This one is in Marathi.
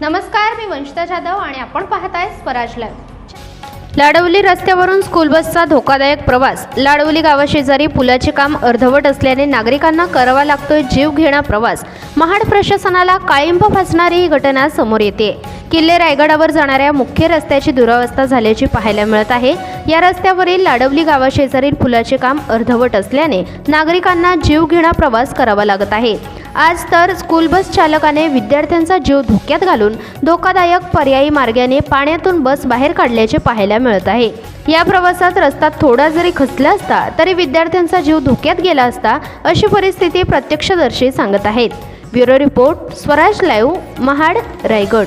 नमस्कार मी वंशिता जाधव आणि आपण पाहताय स्वराज लाईव्ह लाडवली रस्त्यावरून स्कूल बसचा धोकादायक प्रवास. लाडवली गावाशेजारी पुलाचे काम अर्धवट असल्याने नागरिकांना करावा लागतोय जीव घेणा प्रवास. महाड प्रशासनाला काळिंब फासणारी ही घटना समोर येते. किल्ले रायगडावर जाणाऱ्या मुख्य रस्त्याची दुरावस्था झाल्याची पाहायला मिळत आहे. या रस्त्यावरील लाडवली गावाशेजारील पुलाचे काम अर्धवट असल्याने नागरिकांना जीव घेणा प्रवास करावा लागत आहे. आज तर स्कूल बस चालकाने विद्यार्थ्यांचा जीव धोक्यात घालून धोकादायक पर्यायी मार्गाने पाण्यातून बस बाहेर काढल्याचे पाहायला मिळत आहे. या प्रवासात रस्ता थोडा जरी खचला असता तरी विद्यार्थ्यांचा जीव धोक्यात गेला असता अशी परिस्थिती प्रत्यक्षदर्शी सांगत आहेत. Bureau report Swaraj live Mahad Raigad.